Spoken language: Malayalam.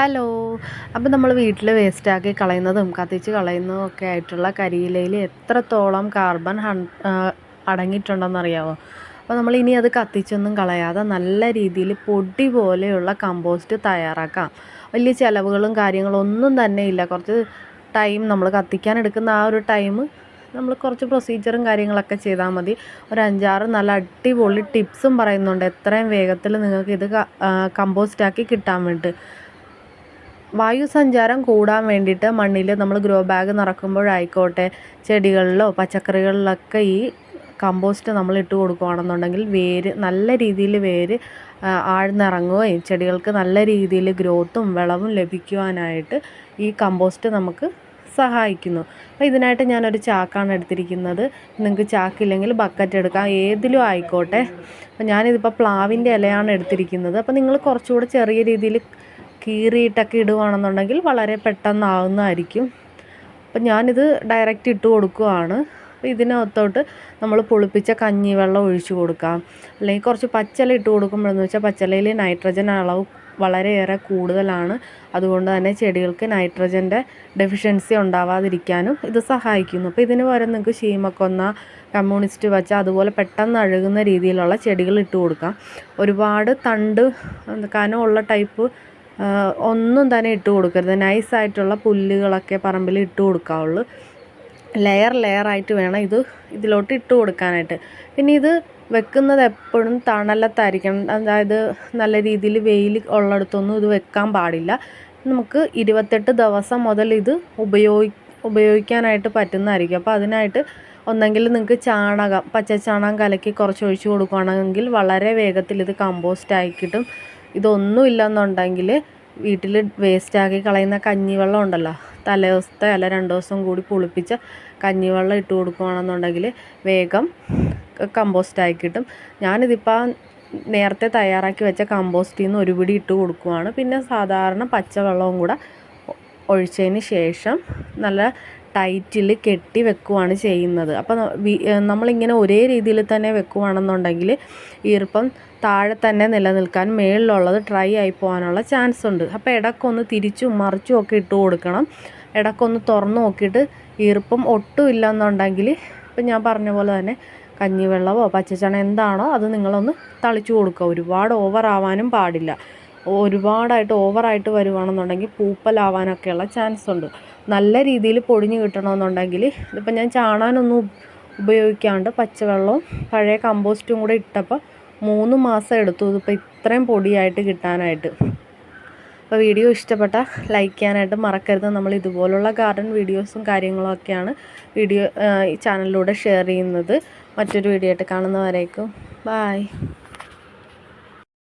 ഹലോ. അപ്പോൾ നമ്മൾ വീട്ടിൽ വേസ്റ്റാക്കി കളയുന്നതും കത്തിച്ച് കളയുന്നതും ഒക്കെ ആയിട്ടുള്ള കരിയിലയിൽ എത്രത്തോളം കാർബൺ ഹൺ അടങ്ങിയിട്ടുണ്ടെന്നറിയാമോ അപ്പോൾ നമ്മൾ ഇനി അത് കത്തിച്ചൊന്നും കളയാതെ നല്ല രീതിയിൽ പൊടി പോലെയുള്ള കമ്പോസ്റ്റ് തയ്യാറാക്കാം. വലിയ ചിലവുകളും കാര്യങ്ങളും ഒന്നും തന്നെ ഇല്ല. കുറച്ച് ടൈം നമ്മൾ കത്തിക്കാൻ എടുക്കുന്ന ആ ഒരു ടൈം നമ്മൾ കുറച്ച് പ്രൊസീജിയറും കാര്യങ്ങളൊക്കെ ചെയ്താൽ മതി. ഒരു അഞ്ചാറ് നല്ല അടിപൊളി ടിപ്സും പറയുന്നുണ്ട്. എത്രയും വേഗത്തിൽ നിങ്ങൾക്ക് ഇത് കമ്പോസ്റ്റാക്കി കിട്ടാൻ വേണ്ടി വായു സഞ്ചാരം കൂടാൻ വേണ്ടിയിട്ട് മണ്ണിൽ നമ്മൾ ഗ്രോ ബാഗ് നിറക്കുമ്പോഴായിക്കോട്ടെ ചെടികളിലോ പച്ചക്കറികളിലൊക്കെ ഈ കമ്പോസ്റ്റ് നമ്മൾ ഇട്ട് കൊടുക്കുകയാണെന്നുണ്ടെങ്കിൽ വേര് നല്ല രീതിയിൽ വേര് ആഴ്ന്നിറങ്ങുകയും ചെടികൾക്ക് നല്ല രീതിയിൽ ഗ്രോത്തും വിളവും ലഭിക്കുവാനായിട്ട് ഈ കമ്പോസ്റ്റ് നമുക്ക് സഹായിക്കുന്നു. അപ്പോൾ ഇതിനായിട്ട് ഞാനൊരു ചാക്കാണ് എടുത്തിരിക്കുന്നത്. നിങ്ങൾക്ക് ചാക്കില്ലെങ്കിൽ ബക്കറ്റ് എടുക്കാം. ഏതിലും ആയിക്കോട്ടെ. അപ്പോൾ ഞാനിതിപ്പോൾ പ്ലാവിന്റെ ഇലയാണ് എടുത്തിരിക്കുന്നത്. അപ്പോൾ നിങ്ങൾ കുറച്ചുകൂടെ ചെറിയ രീതിയിൽ കീറിയിട്ടൊക്കെ ഇടുവാണെന്നുണ്ടെങ്കിൽ വളരെ പെട്ടെന്നാവുന്നതായിരിക്കും. അപ്പം ഞാനിത് ഡയറക്റ്റ് ഇട്ട് കൊടുക്കുവാണ്. ഇതിനകത്തോട്ട് നമ്മൾ പുളിപ്പിച്ച കഞ്ഞിവെള്ളം ഒഴിച്ചു കൊടുക്കാം. അല്ലെങ്കിൽ കുറച്ച് പച്ചില ഇട്ട് കൊടുക്കുമ്പോഴെന്ന് വെച്ചാൽ പച്ചിലയിൽ നൈട്രജൻ അളവ് വളരെയേറെ കൂടുതലാണ്. അതുകൊണ്ട് തന്നെ ചെടികൾക്ക് നൈട്രജന്റെ ഡെഫിഷ്യൻസി ഉണ്ടാവാതിരിക്കാനും ഇത് സഹായിക്കുന്നു. അപ്പോൾ ഇതിന് പകരം നിങ്ങൾക്ക് ശീമക്കൊന്ന കമ്മ്യൂണിസ്റ്റ് വച്ച അതുപോലെ പെട്ടെന്ന് അഴുകുന്ന രീതിയിലുള്ള ചെടികൾ ഇട്ട് കൊടുക്കാം. ഒരുപാട് തണ്ട് കനമുള്ള ടൈപ്പ് ഒന്നും തന്നെ ഇട്ട് കൊടുക്കരുത്. നൈസായിട്ടുള്ള പുല്ലുകളൊക്കെ പറമ്പിൽ ഇട്ട് കൊടുക്കാവുള്ളൂ. ലെയർ ലെയറായിട്ട് വേണം ഇത് ഇതിലോട്ട് ഇട്ട് കൊടുക്കാനായിട്ട്. പിന്നെ ഇത് വെക്കുന്നത് എപ്പോഴും തണലത്തായിരിക്കണം. അതായത് നല്ല രീതിയിൽ വെയിൽ ഉള്ളിടത്തൊന്നും ഇത് വെക്കാൻ പാടില്ല. നമുക്ക് ഇരുപത്തെട്ട് ദിവസം മുതൽ ഇത് ഉപയോഗി ഉപയോഗിക്കാനായിട്ട് പറ്റുന്നതായിരിക്കും. അപ്പോൾ അതിനായിട്ട് ഒന്നെങ്കിൽ നിങ്ങൾക്ക് ചാണകം പച്ച ചാണകം കലക്കി കുറച്ച് ഒഴിച്ച് കൊടുക്കുകയാണെങ്കിൽ വളരെ വേഗത്തിൽ ഇത് കമ്പോസ്റ്റ് ആയി കിട്ടും. ഇതൊന്നും ഇല്ലെന്നുണ്ടെങ്കിൽ വീട്ടിൽ വേസ്റ്റാക്കി കളയുന്ന കഞ്ഞിവെള്ളം ഉണ്ടല്ലോ. തലേ ദിവസത്തെ അല്ല രണ്ട് ദിവസം കൂടി പുളിപ്പിച്ച കഞ്ഞിവെള്ളം ഇട്ട് കൊടുക്കുകയാണെന്നുണ്ടെങ്കിൽ വേഗം കമ്പോസ്റ്റായി കിട്ടും. ഞാനിതിപ്പോൾ നേരത്തെ തയ്യാറാക്കി വെച്ച കമ്പോസ്റ്റിൽ നിന്ന് ഒരു പിടി ഇട്ട് കൊടുക്കുവാണ്. പിന്നെ സാധാരണ പച്ചവെള്ളവും കൂടെ ഒഴിച്ചതിന് ശേഷം നല്ല ടൈറ്റിൽ കെട്ടി വെക്കുവാണ് ചെയ്യുന്നത്. അപ്പോൾ നമ്മളിങ്ങനെ ഒരേ രീതിയിൽ തന്നെ വെക്കുവാണെന്നുണ്ടെങ്കിൽ ഈർപ്പം താഴെ തന്നെ നിലനിൽക്കാൻ മേളിലുള്ളത് ഡ്രൈ ആയി പോകാനുള്ള ചാൻസ് ഉണ്ട്. അപ്പോൾ ഇടക്കൊന്ന് തിരിച്ചും മറിച്ചും ഒക്കെ ഇട്ട് കൊടുക്കണം. ഇടക്കൊന്ന് തുറന്ന് നോക്കിയിട്ട് ഈർപ്പം ഒട്ടും ഇല്ലെന്നുണ്ടെങ്കിൽ ഇപ്പം ഞാൻ പറഞ്ഞ പോലെ തന്നെ കഞ്ഞിവെള്ളമോ പച്ചച്ചണ എന്താണോ അത് നിങ്ങളൊന്ന് തളിച്ചു കൊടുക്കുക. ഒരുപാട് ഓവർ ആവാനും പാടില്ല. ഒരുപാടായിട്ട് ഓവറായിട്ട് വരുവാണെന്നുണ്ടെങ്കിൽ പൂപ്പലാവാനൊക്കെയുള്ള ചാൻസ് ഉണ്ട്. നല്ല രീതിയിൽ പൊടിഞ്ഞ് കിട്ടണമെന്നുണ്ടെങ്കിൽ ഇതിപ്പോൾ ഞാൻ ചാണാനൊന്നും ഉപയോഗിക്കാണ്ട് പച്ചവെള്ളവും പഴയ കമ്പോസ്റ്റും കൂടെ ഇട്ടപ്പോൾ മൂന്ന് മാസം എടുത്തു ഇതിപ്പോൾ ഇത്രയും പൊടിയായിട്ട് കിട്ടാനായിട്ട്. അപ്പോൾ വീഡിയോ ഇഷ്ടപ്പെട്ട ലൈക്ക് ചെയ്യാനായിട്ട് മറക്കരുത്. നമ്മൾ ഇതുപോലുള്ള ഗാർഡൻ വീഡിയോസും കാര്യങ്ങളൊക്കെയാണ് വീഡിയോ ഈ ചാനലിലൂടെ ഷെയർ ചെയ്യുന്നത്. മറ്റൊരു വീഡിയോ ആയിട്ട് കാണുന്നവരേക്കും. ബായ്